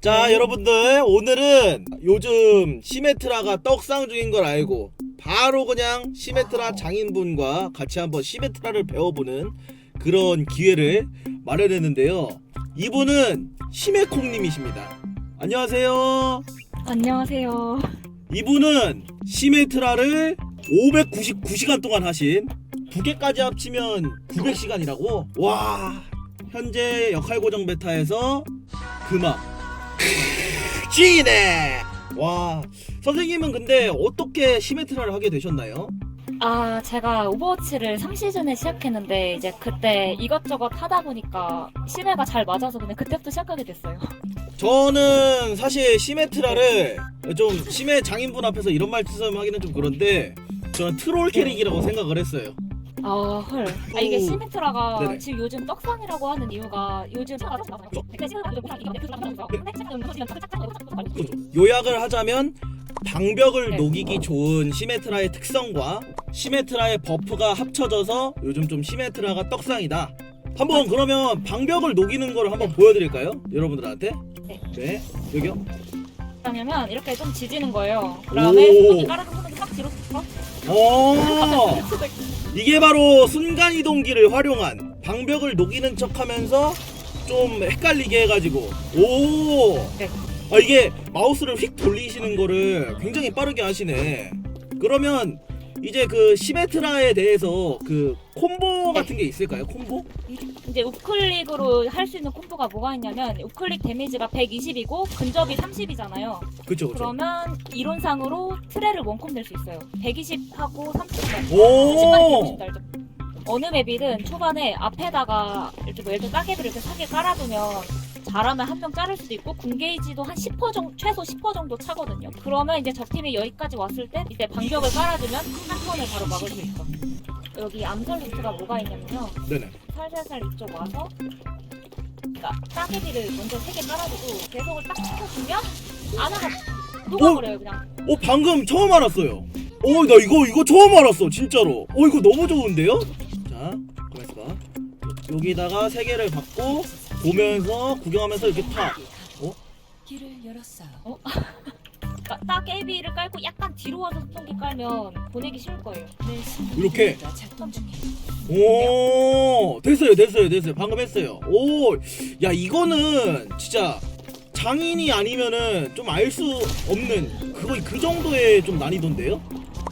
자 여러분들 오늘은 요즘 시메트라가 떡상 중인 걸 알고 바로 그냥 시메트라 장인분과 같이 한번 시메트라를 배워보는 그런 기회를 마련했는데요. 이분은 시메콩님이십니다. 안녕하세요. 안녕하세요. 이분은 시메트라를 599시간 동안 하신 두 개까지 합치면 900시간이라고? 와 현재 역할 고정 베타에서 그만 쥐네 와 선생님은 근데 어떻게 시메트라를 하게 되셨나요? 아, 제가 오버워치를 3시즌에 시작했는데 이제 그때 이것저것 하다 보니까 심해가 잘 맞아서 그냥 그때부터 시작하게 됐어요. 저는 사실 시메트라를 좀 심해 장인분 앞에서 이런 말씀 하기는 좀 그런데 저는 트롤 캐릭이라고 생각을 했어요 아, 헐. 아, 이게 오. 시메트라가 네네. 지금 요즘 떡상이라고 하는 이유가 요즘 요약을 하자면 방벽을 네. 녹이기 좋은 시메트라의 특성과 시메트라의 버프가 합쳐져서 요즘 좀 시메트라가 떡상이다. 한번 그러면 방벽을 녹이는 걸 한번 보여드릴까요? 여러분들한테? 네. 네. 여기요. 그러면 이렇게 좀 지지는 거예요. 그다음에 오. 깔아서 손목이 딱 뒤로 어? 어. 이게 바로 순간 이동기를 활용한 방벽을 녹이는 척 하면서 좀 헷갈리게 해가지고 오. 네. 아 이게 마우스를 휙 돌리시는 거를 굉장히 빠르게 하시네. 그러면 이제 그 시메트라에 대해서 그 콤보 같은 게 있을까요? 콤보? 이제 우클릭으로 할 수 있는 콤보가 뭐가 있냐면 우클릭 데미지가 120이고 근접이 30이잖아요. 그쵸 그쵸. 그러면 이론상으로 트레를 원콤 낼 수 있어요. 120하고 30까지. 오. 어느 맵이든 초반에 앞에다가 이렇게 뭐 예를 들어 따개비를 이렇게 사게 깔아두면 잘하면 한 명 자를 수도 있고 궁게이지도 한 10% 정도 최소 10% 정도 차거든요. 그러면 이제 적팀이 여기까지 왔을 때 이때 방벽을 깔아두면 한 턴을 바로 막을 수 있어. 여기 암살 루트가 뭐가 있냐면요. 네네. 살살살 이쪽 와서 그러니까 따개비를 먼저 세 개 깔아두고 계속을 딱 시켜주면 아나가 녹아버려요 그냥. 어 방금 처음 알았어요. 어 나 이거 이거 처음 알았어 진짜로. 어 이거 너무 좋은데요? 자 가만있어. 여기다가 세 개를 받고 보면서 구경하면서 이렇게 타. 길을 열었어요. 그 러니까 따개비를 깔고 약간 뒤로 와서 소통기 깔면 보내기 쉬울 거예요. 내 신호 이렇게? 작동. 오 됐어요 됐어요 됐어요 방금 했어요 오 야 이거는 진짜 장인이 아니면은 좀 알 수 없는 그거 그 정도의 좀 난이도인데요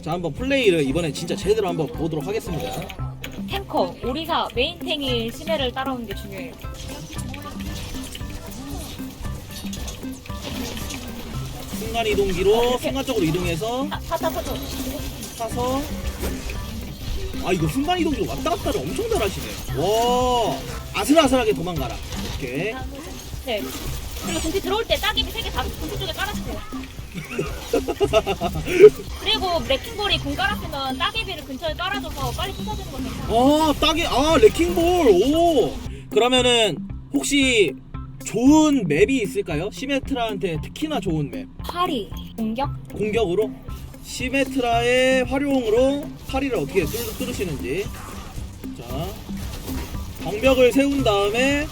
자 한번 플레이를 이번에 진짜 제대로 한번 보도록 하겠습니다 탱커, 오리사, 메인 탱이 심해를 따라오는 게 중요해요. 순간 이동기로 순간적으로 이동해서 타, 타, 타, 타. 타서 아 이거 순간 이동기로 왔다 갔다를 엄청 잘하시네 와 아슬아슬하게 도망가라 오케이 네. 그리고 동시 들어올 때 따개비 세개다 동시 쪽에 깔아주세요. 그리고 레킹볼이 궁 깔았으면 따개비를 근처에 깔아줘서 빨리 부서지는 거 괜찮아요. 아 딱이 아 레킹볼 오 그러면은 혹시 좋은 맵이 있을까요? 시메트라한테 특히나 좋은 맵. 파리, 공격, 공격으로? 시메트라의 활용으로 파리를 어떻게 뚫, 뚫으시는지. 자 방벽을 세운 다음에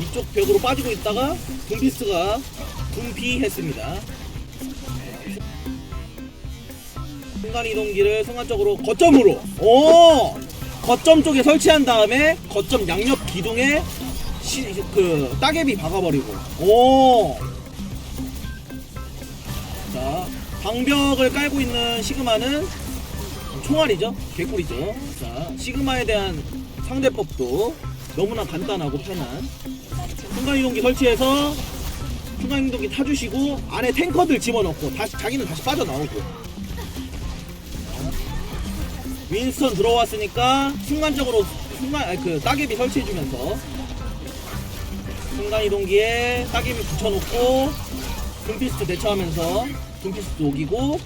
이쪽 벽으로 빠지고 있다가 둠피스가 둠피했습니다. 순간 이동기를 순간적으로 거점으로 오! 거점 쪽에 설치한 다음에 거점 양옆 기둥에 시, 그 따개비 박아버리고 오 자, 방벽을 깔고 있는 시그마는 총알이죠. 개꿀이죠. 자, 시그마에 대한 상대법도 너무나 간단하고 편한 순간이동기 설치해서 순간이동기 타주시고 안에 탱커들 집어넣고 다시 자기는 다시 빠져나오고 자, 윈스턴 들어왔으니까 순간적으로 순간 아니, 그 따개비 설치해주면서 순간이동기에 따개비 붙여놓고 둠피스트 대처하면서 둠피스트 녹이고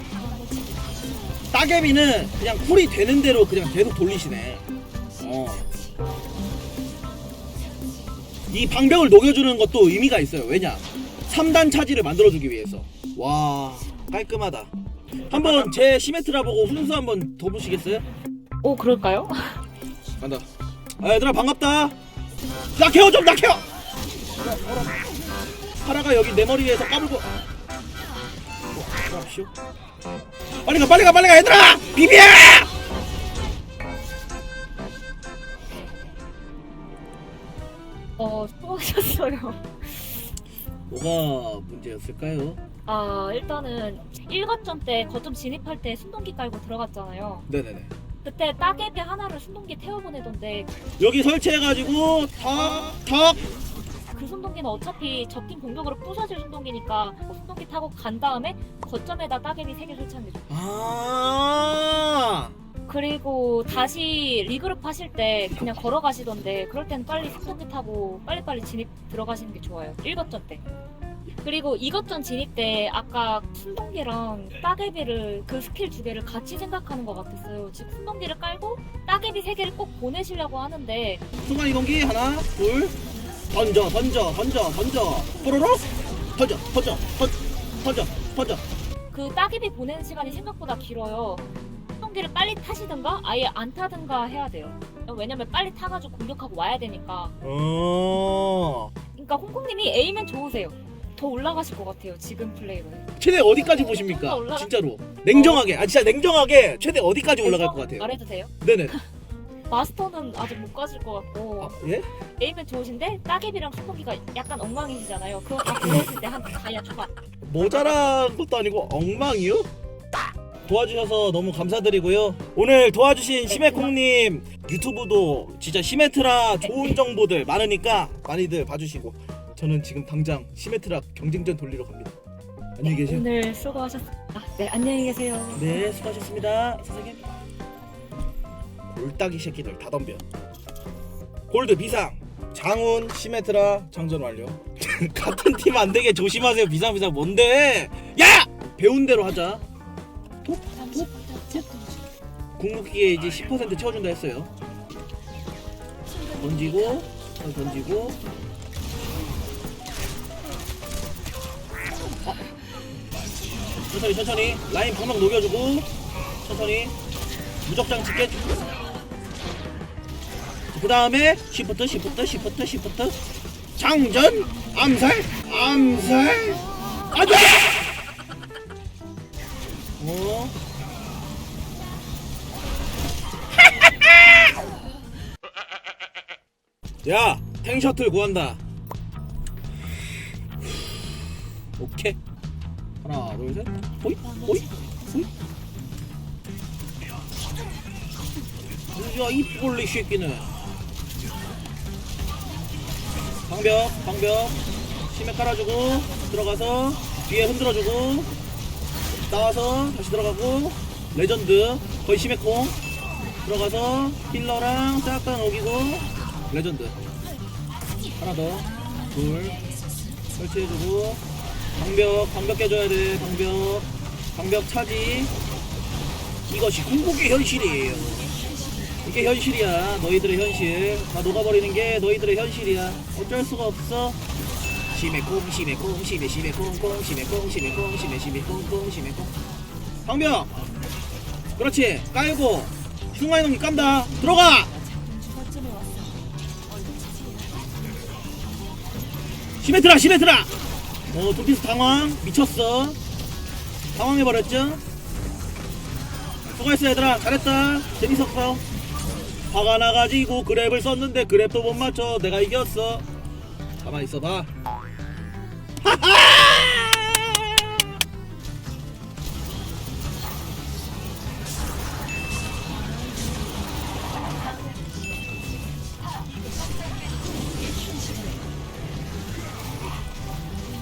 따개비는 그냥 쿨이 되는 대로 그냥 계속 돌리시네. 어. 이 방벽을 녹여주는 것도 의미가 있어요. 왜냐? 3단 차지를 만들어주기 위해서. 와 깔끔하다. 한번 제 시메트라 보고 훈수 한번 더 보시겠어요? 오 그럴까요? 간다. 아 얘들아 반갑다. 나 케어 좀나 케어 파라가 여기 내 머리에서 까불고 쉬어. 빨리 가 빨리 가 빨리 가 얘들아 비비야 어, 수고하셨어요. 뭐가 문제였을까요? 아, 일단은 1거점 때 거점 진입할 때 순동기 깔고 들어갔잖아요. 네네네 그때 따개비 하나를 순동기 태워보내던데 여기 설치해가지고 턱턱 그 순동기는 어차피 적팀 공격으로 부서질 순동기니까 그 순동기 타고 간 다음에 거점에다 따개비 3개 설치하면 되죠. 아 그리고 다시 리그룹 하실 때 그냥 걸어가시던데 그럴 땐 빨리 순동기 타고 빨리빨리 진입 들어가시는 게 좋아요. 1거점 때. 그리고 2거점 진입 때 아까 순동기랑 따개비를 그 스킬 두 개를 같이 생각하는 것 같았어요. 즉 순동기를 깔고 따개비 세 개를 꼭 보내시려고 하는데 순간 이동기 하나 둘 던져 던져 던져 던져 뽀로로 던져 던져 던져 던져 던져 그 따개비 보내는 시간이 생각보다 길어요. 순동기를 빨리 타시든가 아예 안 타든가 해야 돼요. 왜냐면 빨리 타가지고 공격하고 와야 되니까. 어 그러니까 홍콩님이 에이면 좋으세요. 더 올라가실 것 같아요. 지금 플레이로는. 최대 어디까지 보십니까 올라가- 진짜로 냉정하게 아 진짜 냉정하게 최대 어디까지 올라갈 것 같아요 말해도 돼요? 네네 마스터는 아직 못 가실 것 같고 아, 예 에이면 좋으신데 따개비랑 순동기가 약간 엉망이시잖아요. 그거 다 보냈을 때한 다이아 초반. 모자란 것도 아니고 엉망이요? 도와주셔서 너무 감사드리고요. 오늘 도와주신 시메콩님 유튜브도 진짜 시메트라 좋은 정보들 많으니까 많이들 봐주시고 저는 지금 당장 시메트라 경쟁전 돌리러 갑니다. 안녕히 계세요. 오늘 수고하셨습니다. 네 안녕히 계세요. 네, 수고하셨습니다. 선생님. 골딱이 새끼들 다 덤벼. 골드 비상. 장훈 시메트라 장전 완료. 같은 팀 안 되게 조심하세요. 비상 비상 뭔데? 야! 배운 대로 하자. 궁극기에 이제 10% 채워준다 했어요. 던지고, 던지고. 아. 천천히 천천히 라인 방방 녹여주고 천천히 무적장 찍게 그 다음에 시프트 시프트 시프트 시프트 장전 암살 암살 안돼 어 야, 탱 셔틀 구한다. 오케이. 하나, 둘, 셋. 호이, 호이, 호이. 야, 이 꼴리 새끼는. 방벽, 방벽. 심해 깔아주고, 들어가서, 뒤에 흔들어주고, 나와서, 다시 들어가고, 레전드, 거의 심해 콩. 들어가서, 힐러랑 싹 다 녹이고, 레전드. 하나 더 둘. 설치해주고. 방벽 방벽 깨줘야 돼 방벽. 방벽 차지 이것이 궁극의 현실이에요 이게 현실이야. 너희들의 현실. 다 녹아버리는 게 너희들의 현실이야. 어쩔 수가 없어. 심해콩 심해콩 심해 심해콩콩 심해콩 심해콩 심해 심해콩콩 심해콩 방벽 그렇지. 깔고. 흉화이놈이 깐다. 들어가. 시메트라 시메트라 어 두피스 당황. 미쳤어. 당황해버렸죠? 수고했어 얘들아. 잘했다. 재밌었어 화가 나가지고 그랩을 썼는데 그랩도 못 맞춰. 내가 이겼어. 가만히 있어봐.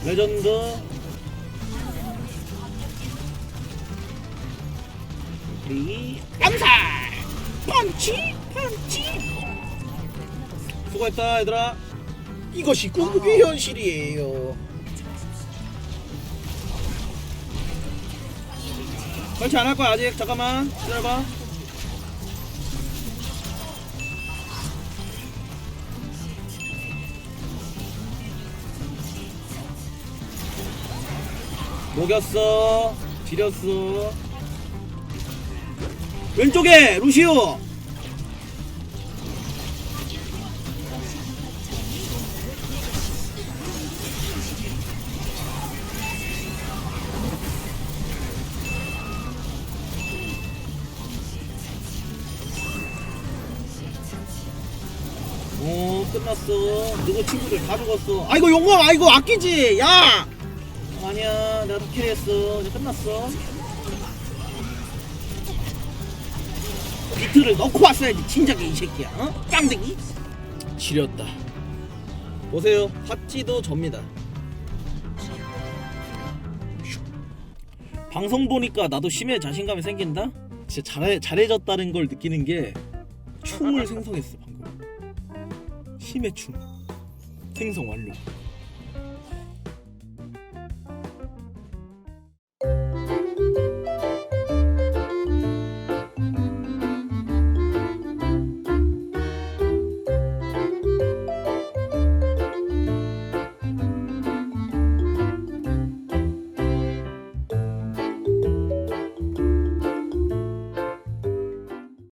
레전드. 우리. 암살. 펀치 수고했다 얘들아. 이것이 궁극의 현실이에요. 설치 안 할 거야 아직. 잠깐만. 기다려봐. 녹였어. 지렸어. 왼쪽에 루시오 끝났어. 누구 친구들 다 죽었어. 아이고 용검 아이고 아끼지. 야! 아니야 나도 캐리했어. 이제 끝났어. 비트를 넣고 왔어야지 진작에 이 새끼야 어? 깡대기? 지렸다. 보세요. 팟찌도 접니다. 방송 보니까 나도 심해 자신감이 생긴다? 진짜 잘해, 잘해졌다는 걸 느끼는 게 충을 생성했어 심해 충 생성 완료